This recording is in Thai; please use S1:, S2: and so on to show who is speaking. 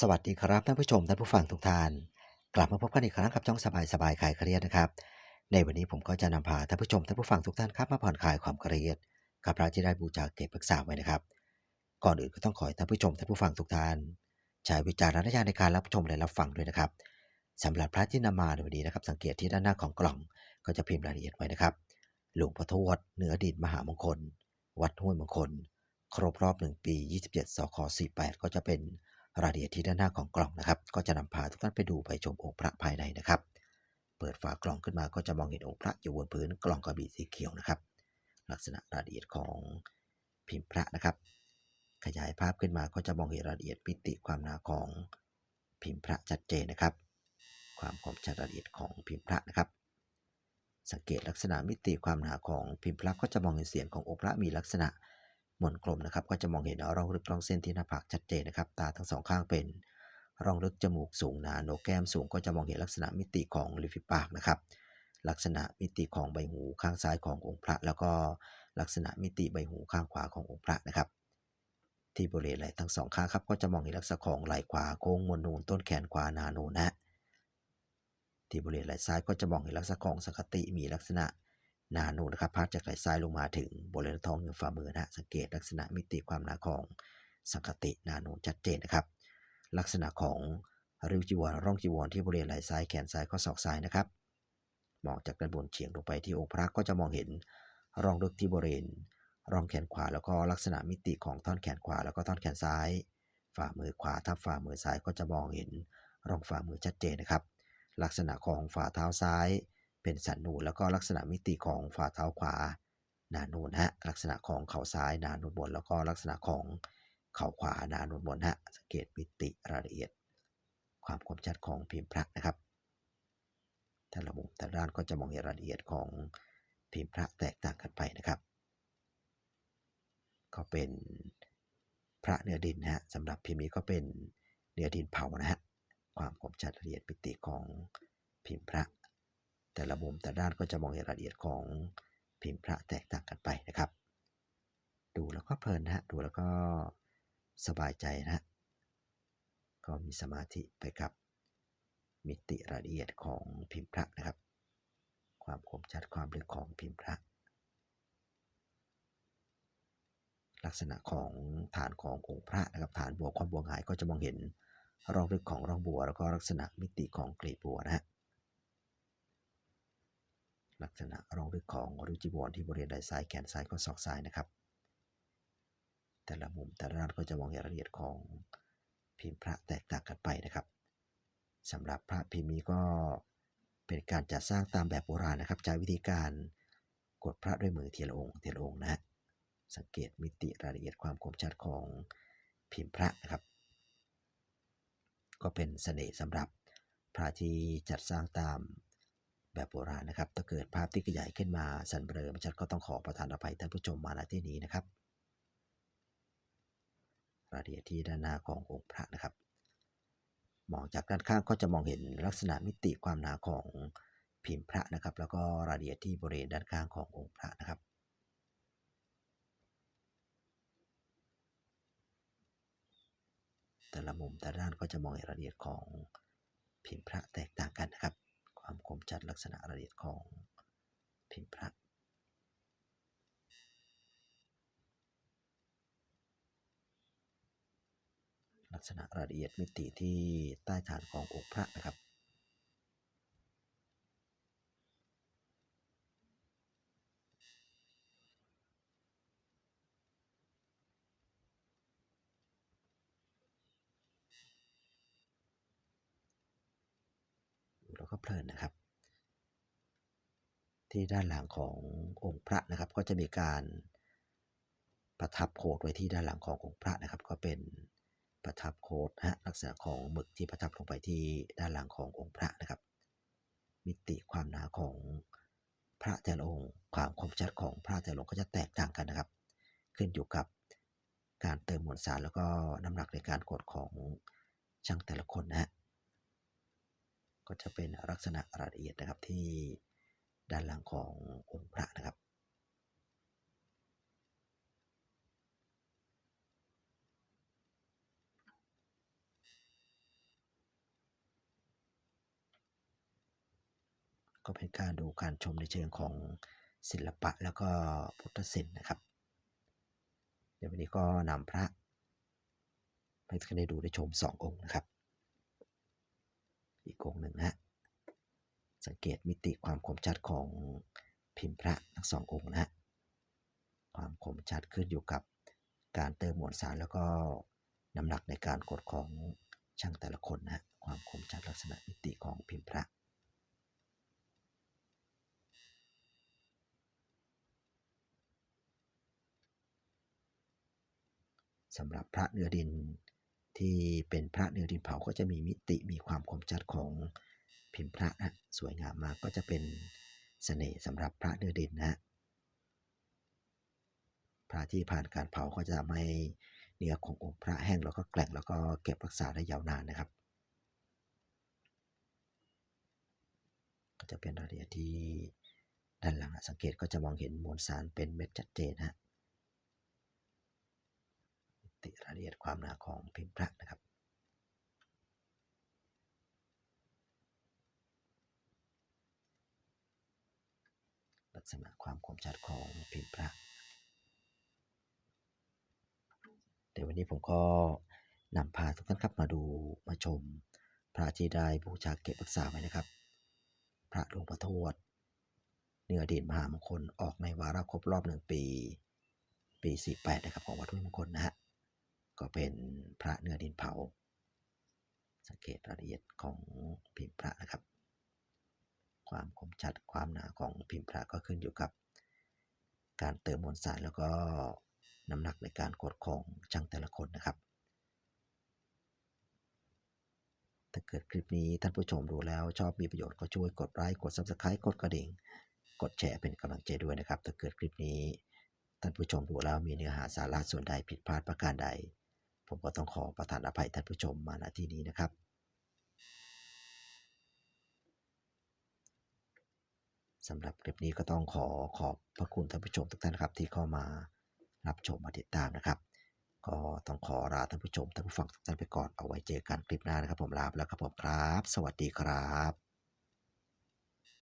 S1: สวัสดีครับท่านผู้ชมท่านผู้ฟังทุกท่าน กลับมาพบกันอีกครั้งกับช่องสบายสบายคลายเครียดนะครับ ในวันนี้ผมก็จะนำพาท่านผู้ชมท่านผู้ฟังทุกท่านครับมาผ่อนคลายความเครียดกับพระที่ได้บูชาเก็บรักษาไว้นะครับ ก่อนอื่นก็ต้องขอให้ท่านผู้ชมท่านผู้ฟังทุกท่านใช้วิจารณญาณในการรับชมและรับฟังด้วยนะครับสำหรับพระที่นำมาในวันนี้นะครับ สังเกตที่ด้านหน้าของกล่องก็จะพิมพ์รายละเอียดไว้นะครับ หลวงพ่อทวดเหนือดินมหามงคล วัดห้วยมงคล ครบรอบ1ปี 27สค48ก็จะเป็น รายละเอียดที่ด้านหน้าของกล่องนะครับ ก็จะนำพาทุกท่านไปดูไปชมองค์พระภายในนะครับ เปิดฝากล่องขึ้นมาก็จะมองเห็นองค์พระอยู่บนพื้นกล่องกระบี่สีเขียวนะครับ ลักษณะรายละเอียดของพิมพ์พระนะครับ ขยายภาพขึ้นมาก็จะมองเห็นรายละเอียดมิติความหนาของพิมพ์พระชัดเจนนะครับ ความคมชัดรายละเอียดของพิมพ์พระนะครับ สังเกตลักษณะมิติความหนาของพิมพ์พระก็จะมองเห็นเสียงขององค์พระมีลักษณะ มนกลมนะครับ ก็จะมองเห็นร่องลึกร่องเส้นที่หน้าผากชัดเจนนะครับ ตาทั้งสองข้างเป็นร่องลึกจมูกสูงหนาโหนกแก้มสูงก็จะมองเห็นลักษณะมิติของริมฝีปากนะครับ ลักษณะมิติของใบหูข้างซ้ายขององค์พระ แล้วก็ลักษณะมิติใบหูข้างขวาขององค์พระนะครับ ที่บริเวณไหล่ทั้งสองข้างครับ ก็จะมองเห็นลักษณะของไหล่ขวาโค้งมนนูนต้นแขนขวานาโนนนะที่บริเวณไหล่ซ้ายก็จะมองเห็นลักษณะของสกติมีลักษณะ นาโนนนะครับพาดจากไหล่ซ้ายลงมาถึงบริเวณท้องเหนือฝ่ามือนะสังเกตลักษณะมิติความหนาของสังกตินาโนนชัดเจนนะครับ ลักษณะของริ้วจีวรร่องจีวรที่บริเวณไหล่ซ้ายแขนซ้ายข้อศอกซ้ายนะครับมองจากด้านบนเฉียงลงไปที่องค์พระก็จะมองเห็นร่องลึกที่บริเวณร่องแขนขวาแล้วก็ลักษณะมิติของท่อนแขนขวา แล้วก็ท่อนแขนซ้าย ฝ่ามือขวาทับฝ่ามือซ้ายก็จะมองเห็นร่องฝ่ามือชัดเจนนะครับ ลักษณะของฝ่าเท้าซ้าย เป็นสันนูนแล้วก็ลักษณะมิติของฝ่าเท้าขวาหนานูนฮะลักษณะของเข่าซ้ายหนานูนบน แล้วก็ลักษณะของเข่าขวาหนานูนบนฮะสังเกตมิติรายละเอียด ความคมชัดของพิมพ์พระนะครับแต่ละมุมแต่ละด้านก็จะมองเห็นรายละเอียดของพิมพ์พระแตกต่างกันไปนะครับ ก็เป็นพระเนื้อดินนะฮะสำหรับพิมพ์นี้ก็เป็นเนื้อดินเผานะฮะความคมชัดละเอียดมิติของพิมพ์พระ แต่ละมุมแต่ด้านก็จะมองเห็นรายละเอียดของพิมพ์พระแตกต่างกันไปนะครับ ดูแล้วก็เพลินนะฮะดูแล้วก็สบายใจนะฮะก็มีสมาธิไปกับ มิติรายละเอียดของพิมพ์พระนะครับ ความคมชัดความลึกของพิมพ์พระ ลักษณะของฐานขององค์พระนะครับฐานบัวความบัวหายก็จะมองเห็นร่องลึกของร่องบัว แล้วก็ลักษณะมิติของกลีบบัวนะฮะ ลักษณะรองลึกของริ้วจีวรที่บริเวณไหล่ซ้ายแขนซ้ายก็ศอกซ้ายนะครับ แต่ละมุมแต่ละด้านก็จะมองเห็นรายละเอียดของพิมพ์พระแตกต่างกันไปนะครับสำหรับพระพิมพ์นี้ก็เป็นการจัดสร้างตามแบบโบราณนะครับใช้วิธีการกดพระด้วยมือเทีละองค์เทีละองค์นะฮะสังเกตมิติรายละเอียดความคมชัดของพิมพ์พระนะครับ ก็เป็นเสน่ห์สำหรับพระที่จัดสร้างตาม แบบโบราณนะครับ ถ้าเกิดภาพที่ขยายขึ้นมาสันเบลอมันชัดก็ต้องขอประทานอภัยท่านผู้ชมมาณที่นี้นะครับรายละเอียดที่ด้านหน้าขององค์พระนะครับ มองจากด้านข้างก็จะมองเห็นลักษณะมิติความหนาของพิมพ์พระนะครับ แล้วก็รายละเอียดที่บริเวณด้านข้างขององค์พระนะครับแต่ละมุมแต่ละด้านก็จะมองเห็นรายละเอียดของพิมพ์พระแตกต่างกันนะครับ คมคมชัดลักษณะรายละเอียดของพิมพ์พระลักษณะรายละเอียดมิติที่ใต้ฐานขององค์พระนะครับ ก็เพลินนะครับ ที่ด้านหลังขององค์พระนะครับ ก็จะมีการประทับโคดไว้ที่ด้านหลังขององค์พระนะครับ ก็เป็นประทับโคดฮะลักษณะของหมึกที่ประทับลงไปที่ด้านหลังขององค์พระนะครับ มิติความหนาของพระแต่ละองค์ความคมชัดของพระแต่ละองค์ก็จะแตกต่างกันนะครับ ขึ้นอยู่กับการเติมมวลสารแล้วก็น้ำหนักในการกดของช่างแต่ละคนนะฮะ ก็จะเป็นลักษณะรายละเอียดนะครับที่ด้านหลังขององค์พระนะครับ ก็เป็นการดูการชมในเชิงของศิลปะแล้วก็พุทธศิลป์นะครับ เดี๋ยววันนี้ก็นำพระให้ท่านได้ดูได้ชมสององค์นะครับ อีกองค์หนึ่งนะฮะสังเกตมิติความคมชัดของพิมพ์พระทั้งสององค์นะฮะความคมชัดขึ้นอยู่กับการเติมมวลสารแล้วก็น้ำหนักในการกดของช่างแต่ละคนนะฮะความคมชัดลักษณะมิติของพิมพ์พระสำหรับพระเนื้อดิน ที่เป็นพระเนื้อดินเผาก็จะมีมิติมีความคมชัดของพิมพ์พระนะสวยงามมากก็จะเป็นเสน่ห์สำหรับพระเนื้อดินนะฮะพระที่ผ่านการเผาก็จะทำให้เนื้อขององค์พระแห้งแล้วก็แกร่งแล้วก็เก็บรักษาได้ยาวนานนะครับ ก็จะเป็นรายละเอียดที่ด้านหลังนะสังเกตก็จะมองเห็นมวลสารเป็นเม็ดชัดเจนฮะติรายละเอียดความหนาของพิมพ์พระนะครับ ลักษณะความคมชัดของพิมพ์พระเดี๋ยววันนี้ผมก็นำพาทุกท่านครับมาดูมาชม พระที่ได้บูชาเก็บรักษาไว้นะครับ พระหลวงพ่อทวดเนื้อดินมหามงคลออกในวาระครบรอบหนึ่งปี ปี 48 นะครับ ของวัดห้วยมงคลนะฮะ ก็เป็นพระเนื้อดินเผา สังเกตรายละเอียดของพิมพ์พระนะครับ ความคมชัดความหนาของพิมพ์พระก็ขึ้นอยู่กับ การเติมมวลสารแล้วก็น้ำหนักในการกดของช่างแต่ละคนนะครับ ถ้าเกิดคลิปนี้ท่านผู้ชมดูแล้วชอบมีประโยชน์ก็ช่วยกดไลค์กด Subscribe กดกระดิ่ง กดแชร์เป็นกำลังใจด้วยนะครับ ถ้าเกิดคลิปนี้ท่านผู้ชมดูแล้วมีเนื้อหาสาระส่วนใดผิดพลาดประการใด ผมก็ต้องขอประทานอภัยท่านผู้ชมมาณที่นี้นะครับสำหรับคลิปนี้ก็ต้องขอขอบพระคุณท่านผู้ชมทุกท่านครับ ที่เข้ามารับชมมาติดตามนะครับ ก็ต้องขอลาท่านผู้ชมท่านผู้ฟังทุกท่านไปก่อนเอาไว้เจอกันคลิปหน้านะครับ ผมลาไปแล้วครับผมครับ สวัสดีครับ